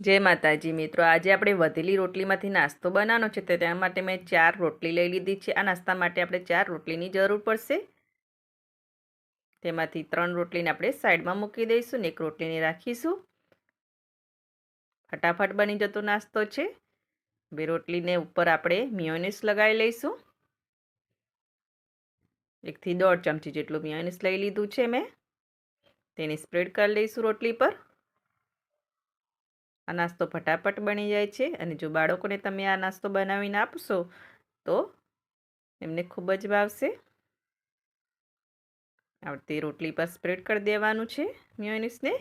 જય માતાજી મિત્રો, આજે આપણે વધેલી રોટલીમાંથી નાસ્તો બનાવવાનો છે, તો તેના માટે મેં ચાર રોટલી લઈ લીધી છે. આ નાસ્તા માટે આપણે ચાર રોટલીની જરૂર પડશે. તેમાંથી ત્રણ રોટલીને આપણે સાઈડમાં મૂકી દઈશું ને એક રોટલીને રાખીશું. ફટાફટ બની જતો નાસ્તો છે. બે રોટલીને ઉપર આપણે મિયોનીસ લગાવી લઈશું. એકથી દોઢ ચમચી જેટલું મિયોનીસ લઈ લીધું છે મેં. તેને સ્પ્રેડ કરી લઈશું રોટલી પર. આ નાસ્તો ફટાફટ બની જાય છે અને જો બાળકોને તમે આ નાસ્તો બનાવીને આપશો, તો એમને ખૂબ જ ભાવશે. આવતી રોટલી પર સ્પ્રેડ કરી દેવાનું છે મ્યોનિસને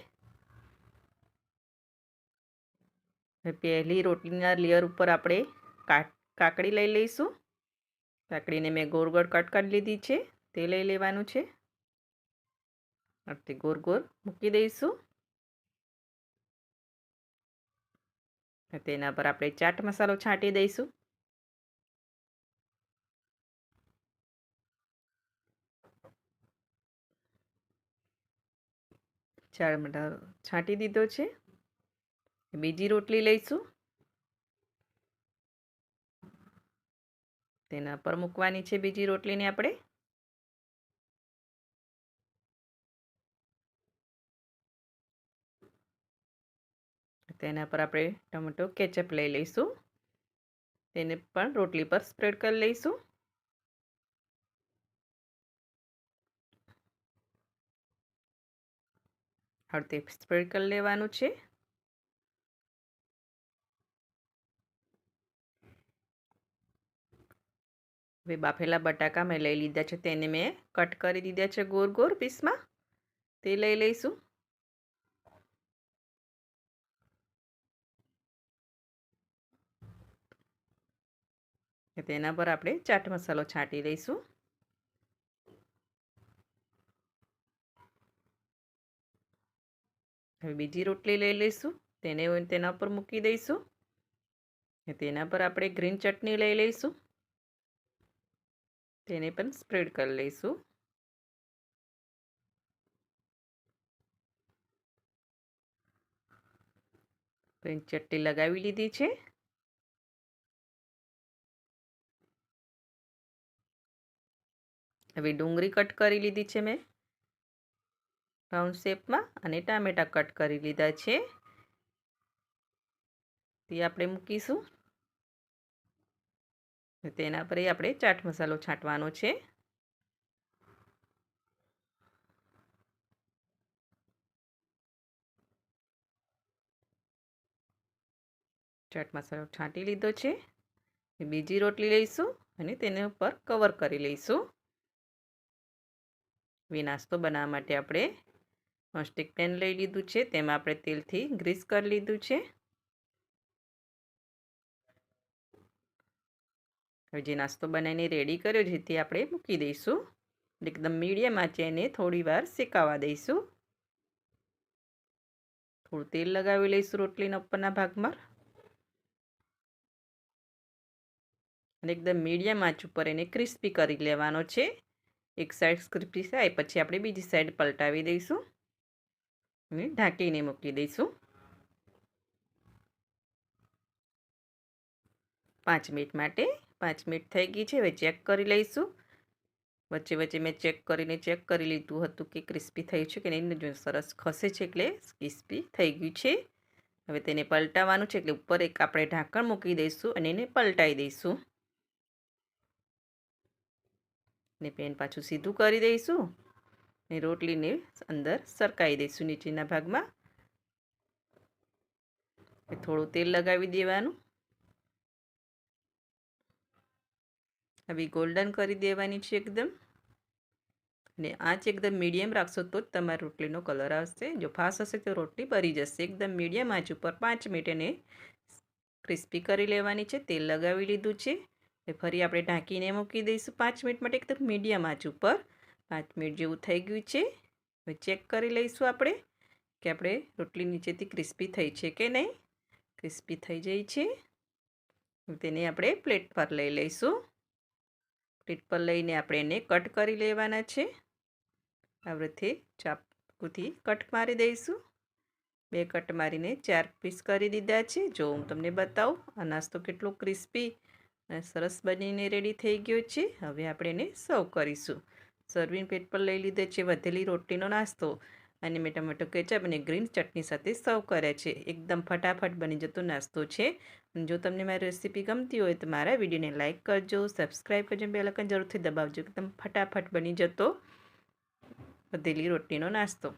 પહેલી રોટલીના લેયર ઉપર આપણે કાકડી લઈ લઈશું. કાકડીને મેં ગોળ ગોળ કટ કરી લીધી છે, તે લઈ લેવાનું છે. તે ગોળ ગોળ મૂકી દઈશું. તેના પર આપણે ચાટ મસાલો છાંટી દઈશું. ચાર મટર છાંટી દીધો છે. બીજી રોટલી લઈશું. તેના પર મૂકવાની છે બીજી રોટલીને આપણે. તેના પર આપણે ટમેટો કેચઅપ લઈ લઈશું. તેને પણ રોટલી પર સ્પ્રેડ કરી લઈશું. હળતે સ્પ્રેડ કરી લેવાનું છે. હવે બાફેલા બટાકા મેં લઈ લીધા છે. તેને મેં કટ કરી દીધા છે ગોર ગોર પીસમાં. તે લઈ લઈશું. તેના પર આપણે ચાટ મસાલો છાંટી દઈશું. હવે બીજી રોટલી લઈ લઈશું. તેને તેના પર મૂકી દઈશું. તેના પર આપણે ગ્રીન ચટણી લઈ લઈશું. તેને પણ સ્પ્રેડ કરી લઈશું. ગ્રીન ચટણી લગાવી લીધી છે. હવે ડુંગળી કટ કરી લીધી છે મેં. રાઉન્ડ શેપમાં અને ટામેટાં કટ કરી લીધા છે. તે આપણે મૂકીશું. તેના પર આપણે ચાટ મસાલો છાંટવાનો છે. ચાટ મસાલો છાંટી લીધો છે. બીજી રોટલી લઈશું અને તેના ઉપર કવર કરી લઈશું. હવે નાસ્તો બનાવવા માટે આપણે નોનસ્ટિક પેન લઈ લીધું છે. તેમાં આપણે તેલથી ગ્રીસ કરી લીધું છે. હવે જે નાસ્તો બનાવીને રેડી કર્યો છે તે આપણે મૂકી દઈશું. એકદમ મીડિયમ આંચે એને થોડી વાર શેકાવા દઈશું. થોડું તેલ લગાવી લઈશું રોટલીના ઉપરના ભાગમાં. અને એકદમ મીડિયમ આંચ ઉપર એને ક્રિસ્પી કરી લેવાનો છે. એક સાઈડ ક્રિસ્પી થાય પછી આપણે બીજી સાઈડ પલટાવી દઈશું. અને ઢાંકીને મૂકી દઈશું. પાંચ મિનિટ માટે, પાંચ મિનિટ થઈ ગઈ છે, હવે ચેક કરી લઈશું. વચ્ચે વચ્ચે મેં ચેક કરીને ચેક કરી લીધું હતું કે ક્રિસ્પી થયું છે કે નહીં જો સરસ ખસે છે એટલે ક્રિસ્પી થઈ ગયું છે. હવે તેને પલટાવવાનું છે, એટલે ઉપર એક આપણે ઢાંકણ મૂકી દઈશું અને એને પલટાવી દઈશું. ને પેન પાછું સીધું કરી દઈશું ને રોટલીને અંદર સરકાવી દઈશું નીચેના ભાગમાં. થોડું તેલ લગાવી દેવાનું. હવે ગોલ્ડન કરી દેવાની છે એકદમ. ને આંચ એકદમ મીડિયમ રાખશો તો જ તમારી રોટલીનો કલર આવશે. જો ફાસ હશે તો રોટલી બરી જશે. એકદમ મીડિયમ આંચ ઉપર પાંચ મિનિટ એને ક્રિસ્પી કરી લેવાની છે. તેલ લગાવી લીધું છે. ફરી આપણે ઢાંકીને મૂકી દઈશું પાંચ મિનિટ માટે, એકદમ મીડિયમ આંચ ઉપર. પાંચ મિનિટ જેવું થઈ ગયું છે. હવે ચેક કરી લઈશું આપણે કે આપણે રોટલી નીચેથી ક્રિસ્પી થઈ છે કે નહીં. ક્રિસ્પી થઈ જાય છે. તેને આપણે પ્લેટ પર લઈ લઈશું. પ્લેટ પર લઈને આપણે એને કટ કરી લેવાના છે. આ ચાપકુથી કટ મારી દઈશું. બે કટ મારીને ચાર પીસ કરી દીધા છે. જો હું તમને બતાવું, આ નાસ્તો કેટલો ક્રિસ્પી અને સરસ બનીને રેડી થઈ ગયો છે. હવે આપણે એને સર્વ કરીશું. સર્વિંગ પ્લેટ પર લઈ લીધે છે વધેલી રોટીનો નાસ્તો અને મેં ટમેટો કેચઅપ અને ગ્રીન ચટણી સાથે સર્વ કર્યા છે. એકદમ ફટાફટ બની જતો નાસ્તો છે. જો તમને મારી રેસીપી ગમતી હોય તો મારા વિડીયોને લાઇક કરજો, સબસ્ક્રાઈબ કરજો બે લખન જરૂરથી દબાવજો. એકદમ ફટાફટ બની જતો વધેલી રોટીનો નાસ્તો.